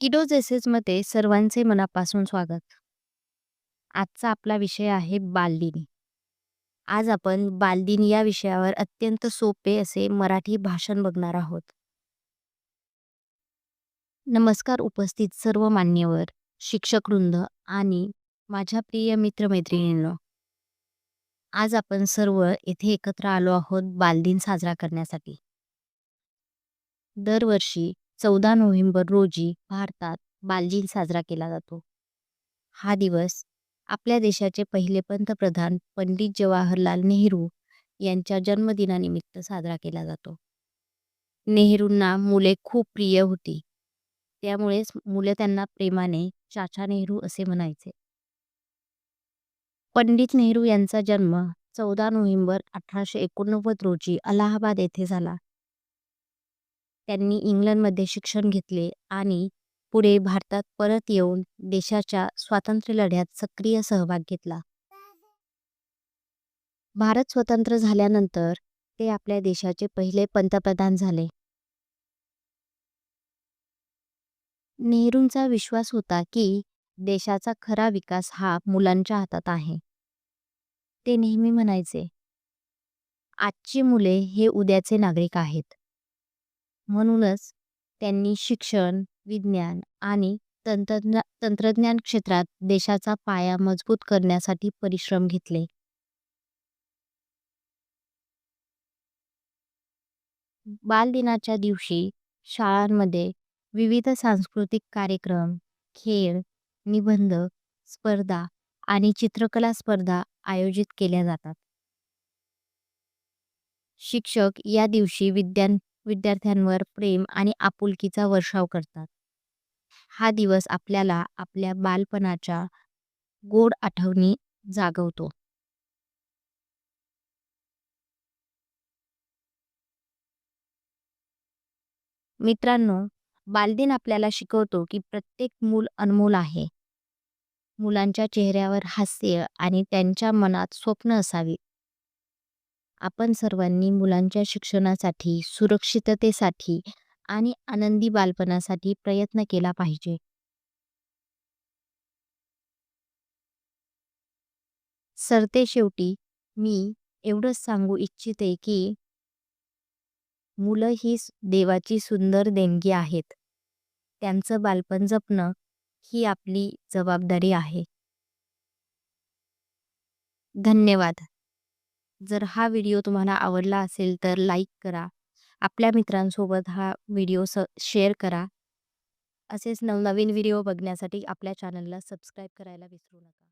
किडोजेसेसमध्ये सर्वांचे मनापासून स्वागत. आजचा आपला विषय आहे बालदिन. आज आपण बालदिन या विषयावर अत्यंत सोपे असे मराठी भाषण बघणार आहोत. नमस्कार उपस्थित सर्व मान्यवर, शिक्षकवृंद आणि माझ्या प्रिय मित्रमैत्रिणींनो. आज आपण सर्व येथे एकत्र आलो आहोत बालदिन साजरा करण्यासाठी. दरवर्षी चौदा नोव्हेंबर रोजी भारतात बालदिन साजरा केला जातो. हा दिवस आपल्या देशाचे पहिले पंतप्रधान पंडित जवाहरलाल नेहरू यांच्या जन्मदिनानिमित्त साजरा केला जातो. नेहरूंना मुले खूप प्रिय होती. त्यामुळेच मुले त्यांना प्रेमाने चाचा नेहरू असे म्हणायचे. पंडित नेहरू यांचा जन्म चौदा नोव्हेंबर अठराशे एकोणनव्वद रोजी अलाहाबाद येथे झाला. त्यांनी इंग्लंडमध्ये शिक्षण घेतले आणि पुढे भारतात परत येऊन देशाच्या स्वातंत्र्य लढ्यात सक्रिय सहभाग घेतला. भारत स्वतंत्र झाल्यानंतर ते आपल्या देशाचे पहिले पंतप्रधान झाले. नेहरूंचा विश्वास होता की देशाचा खरा विकास हा मुलांच्या हातात आहे. ते नेहमी म्हणायचे, आजची मुले हे उद्याचे नागरिक आहेत. म्हणूनच त्यांनी शिक्षण, विज्ञान आणि तंत्रज्ञान क्षेत्रात देशाचा पाया मजबूत करण्यासाठी परिश्रम घेतले. बालदिनाच्या दिवशी शाळांमध्ये विविध सांस्कृतिक कार्यक्रम, खेळ, निबंध स्पर्धा आणि चित्रकला स्पर्धा आयोजित केल्या जातात. शिक्षक या दिवशी विद्यार्थ्यांवर प्रेम आणि आपुलकीचा वर्षाव करतात. हा दिवस आपल्याला आपल्या बालपणाच्या गोड आठवणी जागवतो. मित्रांनो, बालदिन आपल्याला शिकवतो की प्रत्येक मूल अनमोल आहे. मुलांच्या चेहऱ्यावर हास्य आणि त्यांच्या मनात स्वप्न असावीत. आपण सर्वांनी मुलांच्या शिक्षणासाठी, सुरक्षिततेसाठी आणि आनंदी बालपणासाठी प्रयत्न केला पाहिजे. सरतेशेवटी मी एवढंच सांगू इच्छिते की मुलं ही देवाची सुंदर देणगी आहेत. त्यांचं बालपण जपणं ही आपली जबाबदारी आहे. धन्यवाद. जर हा व्हिडिओ तुम्हाला आवडला असेल तर लाईक करा. आपल्या मित्रांसोबत हा व्हिडिओ स शेअर करा. असेच नवनवीन व्हिडिओ बघण्यासाठी आपल्या चॅनलला सबस्क्राईब करायला विसरू नका.